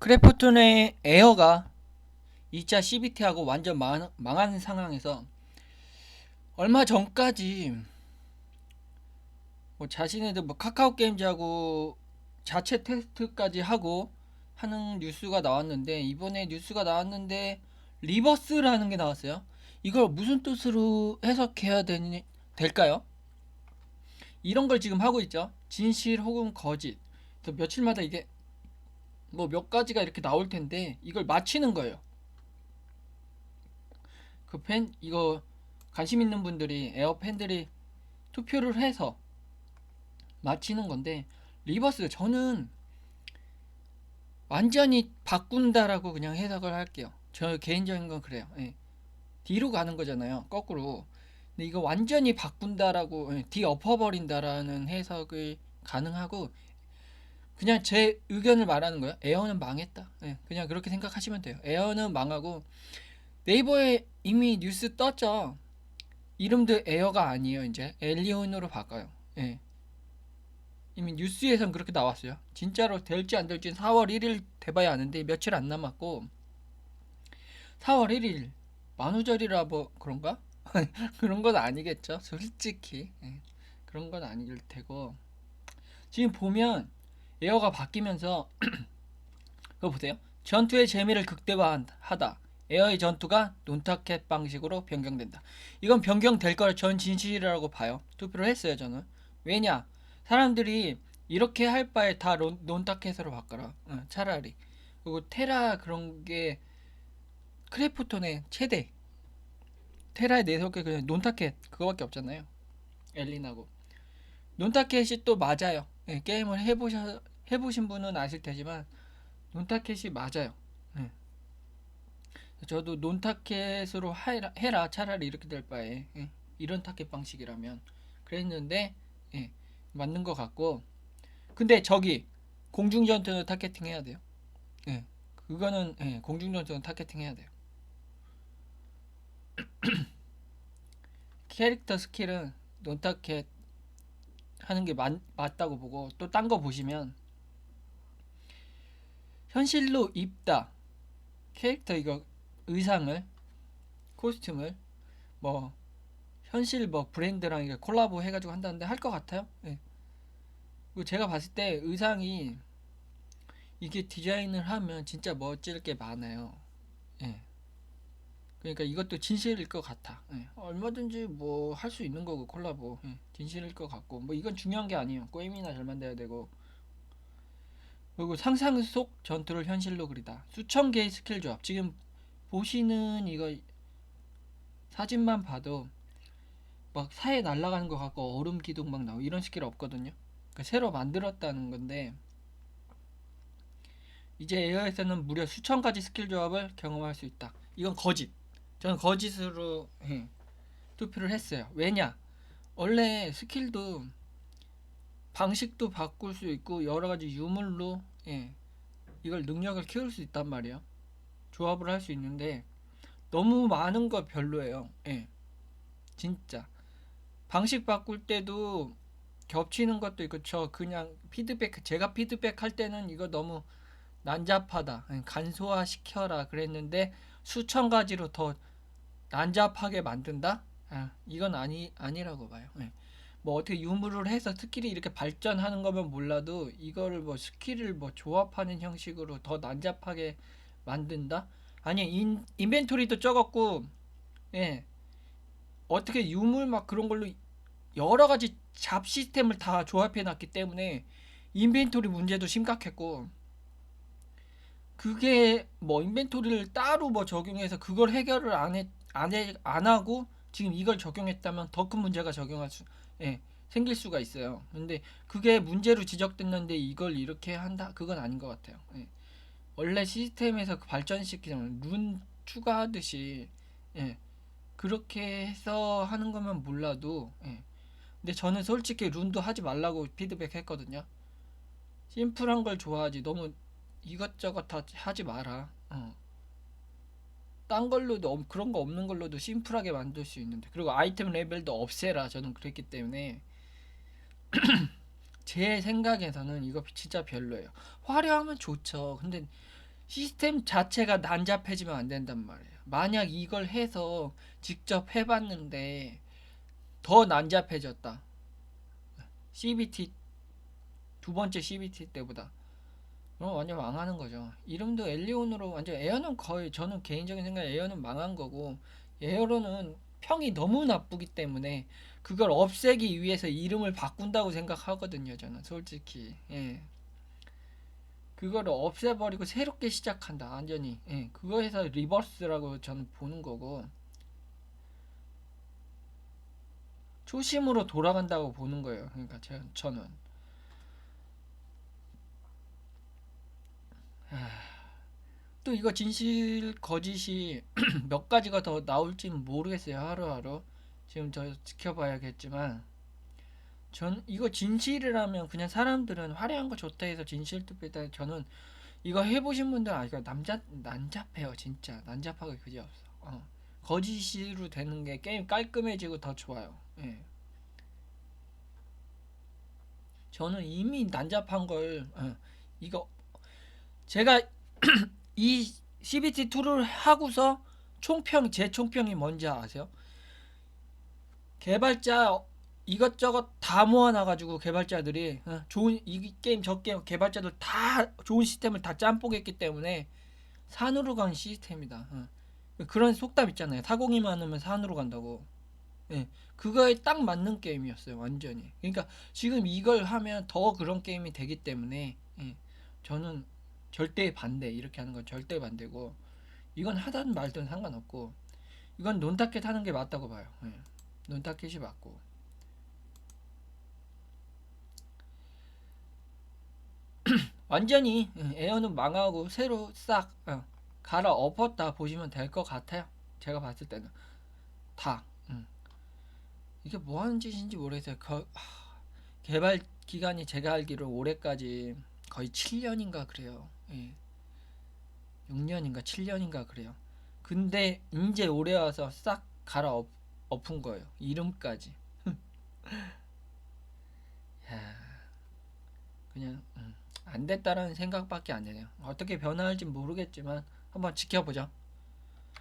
크래프톤의 에어가 2차 CBT하고 완전 망, 망한 상황에서 얼마 전까지 뭐 자신네들 뭐 카카오 게임즈하고 자체 테스트까지 하고 하는 뉴스가 나왔는데 이번에 뉴스가 나왔는데 리버스라는 게 나왔어요. 이걸 무슨 뜻으로 해석해야 되니 될까요? 이런 걸 지금 하고 있죠. 진실 혹은 거짓. 그래서 며칠마다 이게 뭐 몇 가지가 이렇게 나올 텐데 이걸 맞히는 거예요. 그 팬 이거 관심 있는 분들이 에어 팬들이 투표를 해서 맞히는 건데 리버스 저는 완전히 바꾼다라고 그냥 해석을 할게요. 저 개인적인 건 그래요. 예. 뒤로 가는 거잖아요. 거꾸로. 근데 이거 완전히 바꾼다라고 예, 뒤 엎어버린다라는 해석을 가능하고 그냥 제 의견을 말하는 거예요. 에어는 망했다. 예, 그냥 그렇게 생각하시면 돼요. 에어는 망하고 네이버에 이미 뉴스 떴죠. 이름도 에어가 아니에요. 이제 엘리온으로 바꿔요. 예. 이미 뉴스에선 그렇게 나왔어요. 진짜로 될지 안 될지는 4월 1일 돼봐야 아는데 며칠 안 남았고 4월 1일 만우절이라 뭐 그런가? 그런 건 아니겠죠. 솔직히 예. 그런 건 아닐 테고 지금 보면 에어가 바뀌면서 그거 보세요. 전투의 재미를 극대화하다. 에어의 전투가 논타켓 방식으로 변경된다. 이건 변경될 거라 전 진실이라고 봐요. 투표를 했어요, 저는. 왜냐? 사람들이 이렇게 할 바에 다 론- 논타켓으로 바꿔라. 어, 차라리. 그리고 테라 그런 게 크래프톤의 최대. 테라의 내석에 그냥 논타켓 그거밖에 없잖아요. 엘린하고. 논타켓이 또 맞아요. 예, 게임을 해보셔 해보신 분은 아실 테지만 논타켓이 맞아요. 예. 저도 논타켓으로 해라, 해라 차라리 이렇게 될 바에 예, 이런 타켓 방식이라면 그랬는데 예, 맞는 것 같고 근데 저기 공중전투는 타겟팅 해야 돼요. 예, 그거는 예, 공중전투는 타겟팅 해야 돼요. 캐릭터 스킬은 논타켓 하는 게 맞, 맞다고 보고 또 딴 거 보시면 현실로 입다 캐릭터 이거 의상을 코스튬을 뭐 현실 뭐 브랜드랑 이게 콜라보 해가지고 한다는데 할 것 같아요. 예. 그리고 제가 봤을 때 의상이 이게 디자인을 하면 진짜 멋질 게 많아요. 예. 그러니까 이것도 진실일 것 같아. 예. 얼마든지 뭐 할 수 있는 거고 콜라보 예. 진실일 것 같고 뭐 이건 중요한 게 아니에요. 게임이나 잘 만들어야 되고 그리고 상상 속 전투를 현실로 그리다. 수천 개의 스킬 조합. 지금 보시는 이거 사진만 봐도 막 사에 날아가는 것 같고 얼음 기둥 막 나오고 이런 스킬 없거든요. 그러니까 새로 만들었다는 건데 이제 에어에서는 무려 수천 가지 스킬 조합을 경험할 수 있다. 이건 거짓. 저는 거짓으로 예, 투표를 했어요. 왜냐? 원래 스킬도 방식도 바꿀 수 있고 여러 가지 유물로 예, 이걸 능력을 키울 수 있단 말이에요. 조합을 할 수 있는데 너무 많은 거 별로예요. 예. 진짜. 방식 바꿀 때도 겹치는 것도 있고 저 그냥 피드백 제가 피드백 할 때는 이거 너무 난잡하다. 예, 간소화 시켜라 그랬는데 수천 가지로 더 난잡하게 만든다? 아, 이건 아니 아니라고 봐요. 예. 뭐 어떻게 유무를 해서 스킬이 이렇게 발전하는 거면 몰라도 이거를 뭐 스킬을 뭐 조합하는 형식으로 더 난잡하게 만든다? 아니 인, 인벤토리도 적었고 예 어떻게 유물 막 그런 걸로 여러 가지 잡 시스템을 다 조합해 놨기 때문에 인벤토리 문제도 심각했고 그게 뭐 인벤토리를 따로 뭐 적용해서 그걸 해결을 안 해, 안 해, 안 하고 지금 이걸 적용했다면 더 큰 문제가 적용할 수, 예, 생길 수가 있어요. 근데 그게 문제로 지적됐는데 이걸 이렇게 한다? 그건 아닌 것 같아요. 예. 원래 시스템에서 그 발전시키면 룬 추가하듯이 예, 그렇게 해서 하는 거면 몰라도 예. 근데 저는 솔직히 룬도 하지 말라고 피드백 했거든요. 심플한 걸 좋아하지 너무 이것저것 다 하지 마라. 어. 딴 걸로도 없- 그런 거 없는 걸로도 심플하게 만들 수 있는데 그리고 아이템 레벨도 없애라 저는 그랬기 때문에 제 생각에서는 이거 진짜 별로예요. 화려하면 좋죠. 근데 시스템 자체가 난잡해지면 안 된단 말이에요. 만약 이걸 해서 직접 해봤는데 더 난잡해졌다. CBT 두 번째 CBT 때보다 그럼 완전 망하는 거죠. 이름도 엘리온으로 완전 에어는 거의 저는 개인적인 생각에 에어는 망한 거고 에어로는 평이 너무 나쁘기 때문에 그걸 없애기 위해서 이름을 바꾼다고 생각하거든요. 저는 솔직히 예. 그거를 없애버리고 새롭게 시작한다 완전히 예. 그거 해서 리버스라고 저는 보는 거고 초심으로 돌아간다고 보는 거예요. 그러니까 제, 저는 또 이거 진실 거짓이 몇 가지가 더 나올지는 모르겠어요 하루하루. 지금 저 지켜봐야겠지만. 전 이거 진실이라면 그냥 사람들은 화려한 거 좋다 해서 진실 투표다 저는 이거 해보신 분들 아 이거 남자 난잡해요 진짜. 난잡하고 그지 없어. 어. 거짓으로 되는 게 게임 깔끔해지고 더 좋아요. 예. 저는 이미 난잡한 걸 어, 이거 제가 이 CBT2를 하고서 총평 제 총평이 뭔지 아세요? 개발자 이것저것 다 모아놔가지고 개발자들이 어, 좋은 이 게임 저 게임 개발자들 다 좋은 시스템을 다 짬뽕했기 때문에 산으로 간 시스템이다. 어. 그런 속담 있잖아요. 사공이 많으면 산으로 간다고. 예, 그거에 딱 맞는 게임이었어요. 완전히. 그러니까 지금 이걸 하면 더 그런 게임이 되기 때문에 예, 저는 절대 반대 이렇게 하는 건 절대 반대고 이건 하든 말든 상관없고 이건 논타켓 하는 게 맞다고 봐요. 예. 논타켓이 맞고 완전히 예, 에어는 망하고 새로 싹 어, 갈아 엎었다 보시면 될 것 같아요. 제가 봤을 때는 다 음. 이게 뭐 하는 짓인지 모르겠어요. 거, 하, 개발 기간이 제가 알기로 올해까지 거의 7년인가 그래요. 예. 6년인가 7년인가 그래요. 근데 이제 올해 와서 싹 갈아 엎, 엎은 거예요. 이름까지. 야, 그냥 음, 안 됐다라는 생각밖에 안 드네요. 어떻게 변화할지 모르겠지만 한번 지켜보자.